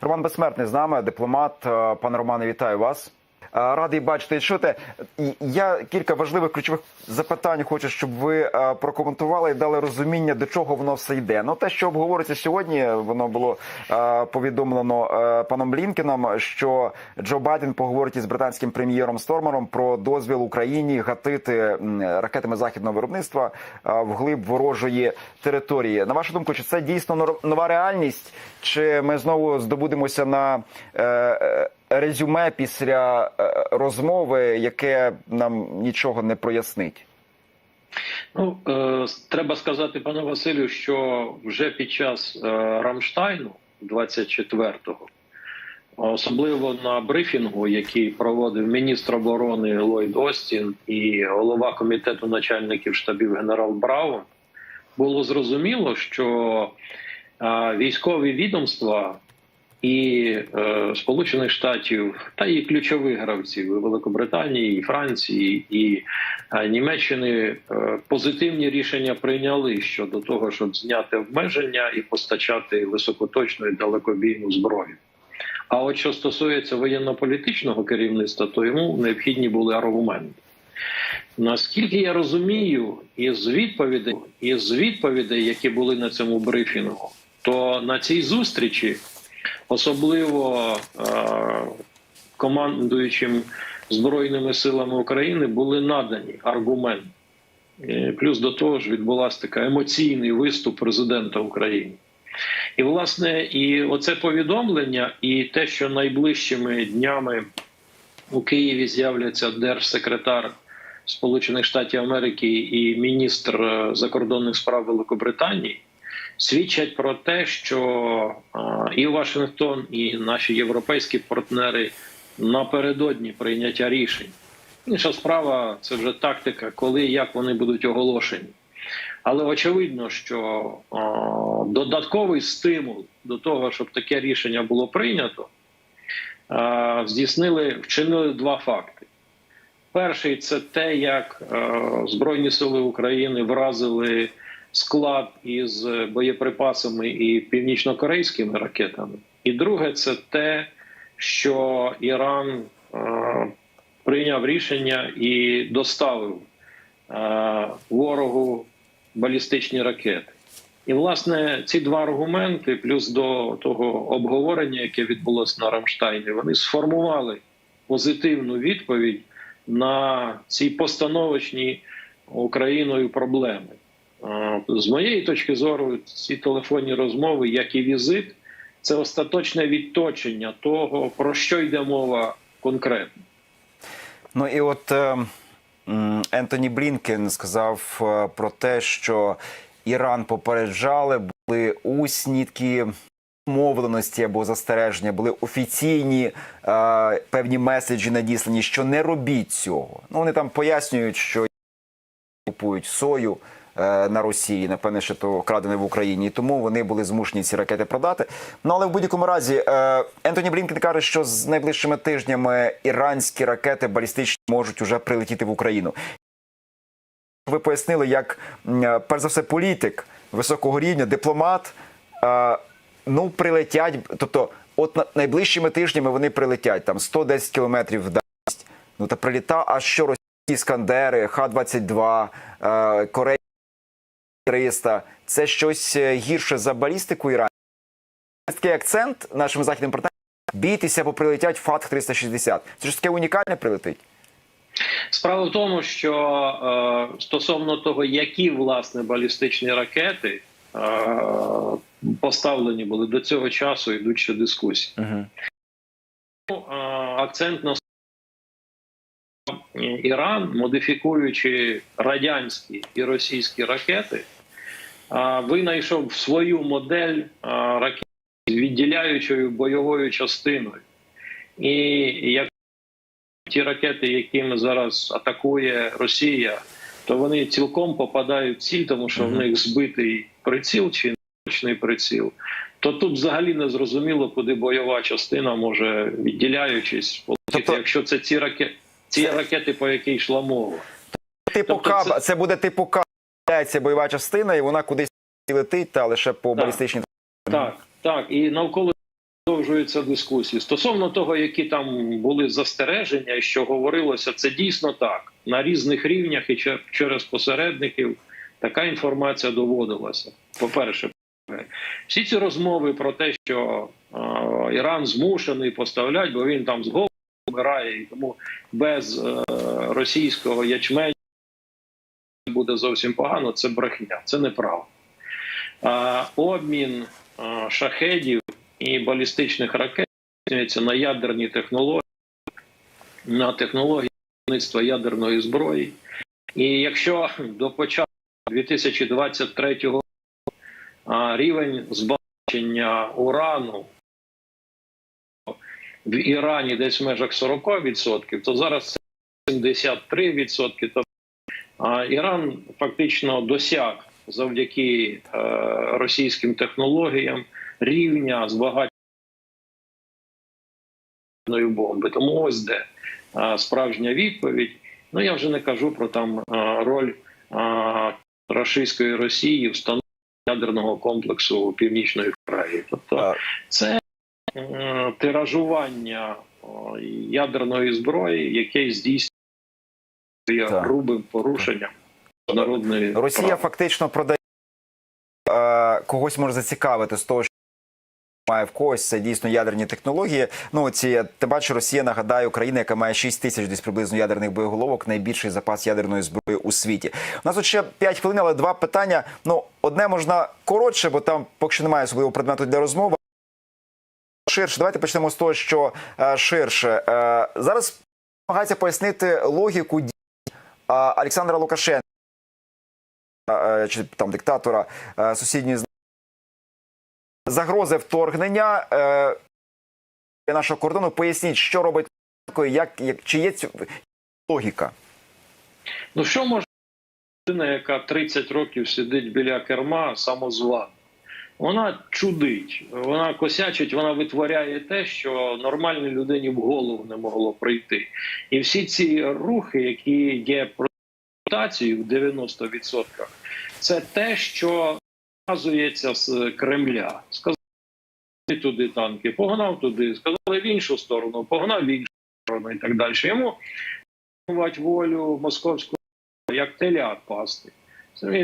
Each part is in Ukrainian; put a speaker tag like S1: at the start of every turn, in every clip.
S1: Роман Безсмертний з нами, дипломат. Е, Пане Романе, вітаю вас. Радий бачити чути. І Я кілька важливих ключових запитань хочу, щоб ви прокоментували і дали розуміння, до чого воно все йде. Ну, те, що обговориться сьогодні, воно було повідомлено паном Блінкеном, що Джо Байден поговорить із британським прем'єром Стормером про дозвіл Україні гатити ракетами західного виробництва вглиб ворожої території. На вашу думку, чи це дійсно нова реальність, чи ми знову здобудемося на е, е, резюме після е, розмови, яке нам нічого не прояснить?
S2: Ну, е, треба сказати, пане Василю, що вже під час е, Рамштайну 24-го, особливо на брифінгу, який проводив міністр оборони Ллойд Остін і голова комітету начальників штабів генерал Браун, було зрозуміло, що е, військові відомства і е, Сполучених Штатів та і ключових гравців і Великобританії, і Франції і е, Німеччини е, позитивні рішення прийняли щодо того, щоб зняти обмеження і постачати високоточну і далекобійну зброю. А от що стосується воєнно-політичного керівництва, то йому необхідні були аргументи. Наскільки я розумію, із відповідей, із відповідей, які були на цьому брифінгу, то на цій зустрічі, особливо е, командуючим Збройними силами України, були надані аргументи. Е, Плюс до того ж відбулася така емоційний виступ президента України. І, власне, і оце повідомлення, і те, що найближчими днями у Києві з'являться держсекретар Сполучених Штатів Америки і міністр е, закордонних справ Великобританії, свідчать про те, що і Вашингтон, і наші європейські партнери напередодні прийняття рішень. Інша справа це вже тактика, коли і як вони будуть оголошені. Але очевидно, що о, додатковий стимул до того, щоб таке рішення було прийнято, е, здійснили, вчинили два факти. Перший це те, як е, Збройні сили України вразили склад із боєприпасами і північно-корейськими ракетами. І друге, це те, що Іран е, прийняв рішення і доставив е, ворогу балістичні ракети. І, власне, ці два аргументи, плюс до того обговорення, яке відбулося на Рамштайні, вони сформували позитивну відповідь на ці постановочні Україною проблеми. З моєї точки зору, ці телефонні розмови, як і візит, це остаточне відточення того, про що йде мова конкретно.
S1: Ну і от е, Ентоні Блінкен сказав е, про те, що Іран попереджали, були усні такі мовленості або застереження, були офіційні е, певні меседжі надіслані, що не робіть цього. Ну вони там пояснюють, що купують сою. Е, На Росії, напевне, що то крадене в Україні, і тому вони були змушені ці ракети продати. Ну але в будь-якому разі е, Ентоні Блінкен каже, що з найближчими тижнями іранські ракети балістичні можуть уже прилетіти в Україну. Ви пояснили, як е, перш за все політик високого рівня, дипломат. Ну, прилетять, тобто, от на- найближчими тижнями вони прилетять там 110 кілометрів в. Ну та приліта, а що російські іскандери, Х-22, е, Корея 300 – це щось е, гірше за балістику Ірану. Такий акцент нашим західним партнерам – бійтеся, бо прилетять ФАТ 360. Це ж таке унікальне прилетить.
S2: Справа в тому, що е, стосовно того, які власне балістичні ракети е, поставлені були до цього часу, йдуть ще дискусії.
S1: Угу.
S2: Ну, е, акцент на Іран, модифікуючи радянські і російські ракети, винайшов свою модель ракет з відділяючою бойовою частиною. І як ті ракети, якими зараз атакує Росія, то вони цілком попадають в ціль, тому що в них збитий приціл чи точний приціл. То тут взагалі не зрозуміло, куди бойова частина може відділяючись полетіти,
S1: Тобто-
S2: якщо це ці ракети, ці ракети, по якій йшла мова.
S1: Типу
S2: Тобто
S1: каба,
S2: це-
S1: це... буде типу каба, бойова частина, і вона кудись летить, та лише по
S2: Так.
S1: балістичній
S2: Так, так, і навколо продовжуються дискусії стосовно того, які там були застереження, і що говорилося, це дійсно так на різних рівнях і через посередників така інформація доводилася. По перше, всі ці розмови про те, що е, Іран змушений поставляти, бо він там з голову вмирає, і тому без е, російського ячменю буде зовсім погано. Це брехня, це неправда. Обмін шахедів і балістичних ракет на ядерні технології, на технології виробництва ядерної зброї. І якщо до початку 2023 року рівень збагачення урану в Ірані десь в межах 40%, то зараз це 73%. То Іран фактично досяг завдяки е, російським технологіям рівня збагачення бомби. Тому ось де справжня відповідь. Ну я вже не кажу про там роль рашистської Росії в встановленні ядерного комплексу Північної Кореї. Тобто це е, тиражування ядерної зброї, яке здійснює
S1: Так.
S2: грубим порушенням народної
S1: Росія фактично продає когось може зацікавити з того, що має в когось це дійсно ядерні технології. Ну ці ти бачиш, Росія нагадаю, країна, яка має 6 тисяч десь приблизно ядерних боєголовок, найбільший запас ядерної зброї у світі. У нас тут ще 5 хвилин, але два питання. Ну, одне можна коротше, бо там поки що немає особливого предмету для розмови. Ширше, давайте почнемо з того, що е, ширше е, зараз намагається пояснити логіку дій Олександра Лукашенка е, чи там диктатора е, сусідньої загрози вторгнення е, нашого кордону. Поясніть, що робить як, як чи є цю логіка?
S2: Ну що може людина, яка 30 років сидить біля керма, самозвана? Вона чудить, вона косячить, вона витворяє те, що нормальній людині в голову не могло прийти. І всі ці рухи, які є проєктацією в 90%, це те, що показується з Кремля. Сказали туди танки, погнав туди, сказали в іншу сторону, погнав в іншу сторону і так далі. Йому волю московського як телят пасти.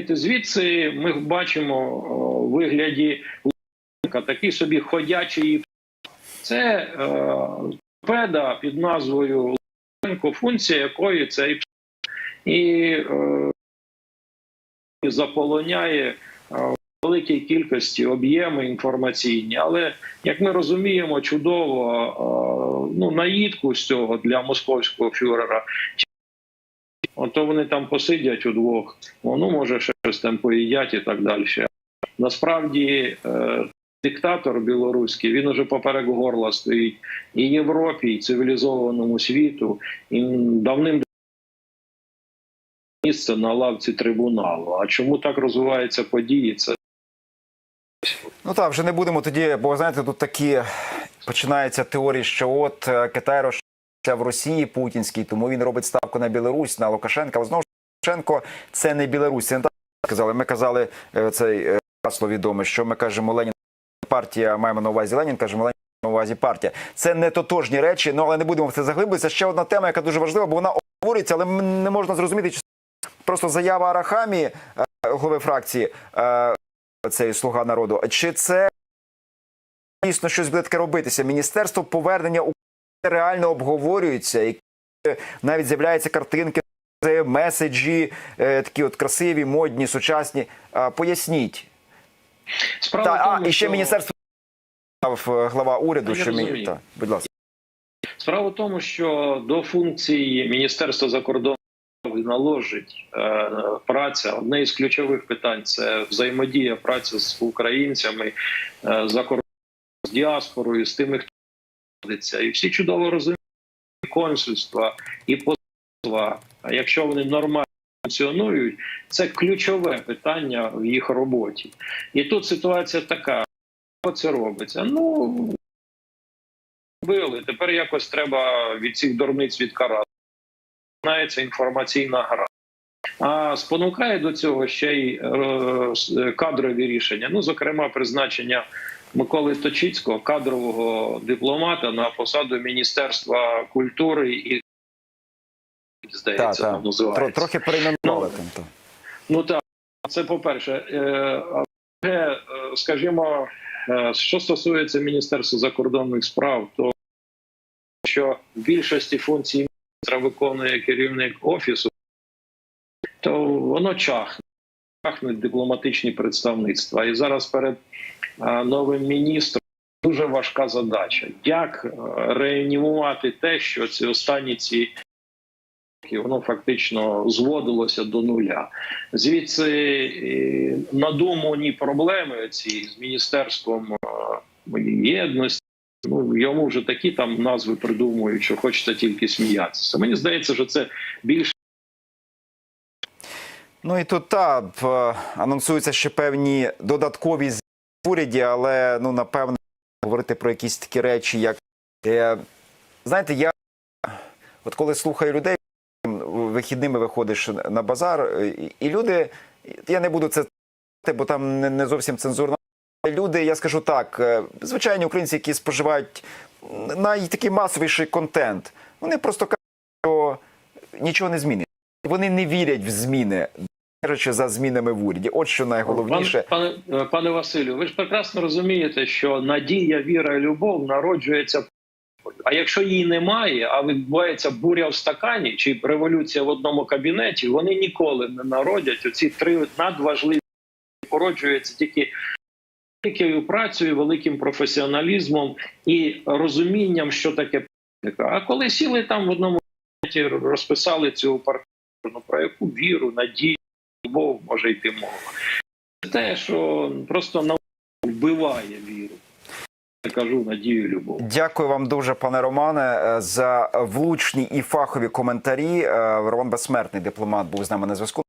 S2: Звідси ми бачимо о, у вигляді такий собі ходячий. Це е, торпеда під назвою Луценко, функція якої цей і е, заполоняє е, в великій кількості об'єми інформаційні. Але як ми розуміємо, чудово е, ну, наїдку з цього для московського фюрера Ото вони там посидять удвох, ну може щось там поїдять і так далі. Насправді е, диктатор білоруський він уже поперек горла стоїть і Європі, і цивілізованому світу, і давним місце на лавці трибуналу. А чому так розвиваються події? Це
S1: Ну так, вже не будемо тоді, бо знаєте, тут такі починаються теорії, що от е, Китай розширюється в Росії путінський, тому він робить ставку на Білорусь, на Лукашенка. Але знову ж Лукашенко це не Білорусь. Це не так сказали. Ми казали е, цей е, гасло відоме, що ми кажемо Ленін партія, маємо на увазі Ленін, кажемо Ленін на увазі партія. Це не тотожні речі, ну але не будемо в це заглиблюватися. Ще одна тема, яка дуже важлива, бо вона обговорюється, але не можна зрозуміти, чи просто заява Арахамі, е, голови фракції, е, цей слуга народу. Чи це дійсно щось буде таке робитися? Міністерство повернення України реально обговорюється, і навіть з'являються картинки, меседжі, е, такі от красиві, модні, сучасні. Поясніть.
S2: справа
S1: Та,
S2: тому,
S1: а, і ще
S2: що...
S1: міністерство е, глава уряду,
S2: Я
S1: що мі... та, будь ласка.
S2: Справа в тому, що до функції Міністерства закордонних справ наложить е, праця. Одне із ключових питань це взаємодія праця з українцями е, за кордоном, з діаспорою, з тими, хто знаходиться. І всі чудово розуміють і консульства і посольства. Якщо вони нормально функціонують, це ключове питання в їх роботі. І тут ситуація така: що це робиться? Ну били. Тепер якось треба від цих дурниць відкарати. Знається інформаційна гра. А спонукає до цього ще й е, кадрові рішення. Ну, зокрема, призначення Миколи Точицького, кадрового дипломата, на посаду Міністерства культури і здається,
S1: та.
S2: воно називається.
S1: Тро- Трохи перейменували там. то.
S2: Ну так, це по-перше. Е, а друге, е, скажімо, е, що стосується Міністерства закордонних справ, то що в більшості функцій міністра виконує керівник офісу, то воно чахне. Чахнуть дипломатичні представництва. І зараз перед новим міністром дуже важка задача. Як е, реанімувати те, що ці останні ці роки воно фактично зводилося до нуля. Звідси е, надумані проблеми ці з міністерством е, єдності. Ну йому вже такі там назви придумують, що хочеться тільки сміятися. Мені здається, що це більше.
S1: Ну і тут та анонсуються ще певні додаткові в уряді, але ну напевно говорити про якісь такі речі, як е, знаєте, я от коли слухаю людей, вихідними виходиш на базар, е, і, люди, я не буду це бо там не, не зовсім цензурно. Люди, я скажу так, е, звичайні українці, які споживають найтакий масовіший контент, вони просто кажуть, що нічого не зміниться. Вони не вірять в зміни, кажучи за змінами в уряді. От що найголовніше.
S2: Пане, пане, пане Василю, ви ж прекрасно розумієте, що надія, віра і любов народжується. А якщо її немає, а відбувається буря в стакані чи революція в одному кабінеті, вони ніколи не народять. Оці три надважливі породжуються тільки великою працею, великим професіоналізмом і розумінням, що таке. А коли сіли там в одному розписали цю партію, ну про яку віру, надію, любов може йти мова. Те, що просто наука вбиває віру. Я кажу надію, любов.
S1: Дякую вам дуже, пане Романе, е, за влучні і фахові коментарі. Е, Роман Безсмертний дипломат був з нами на зв'язку.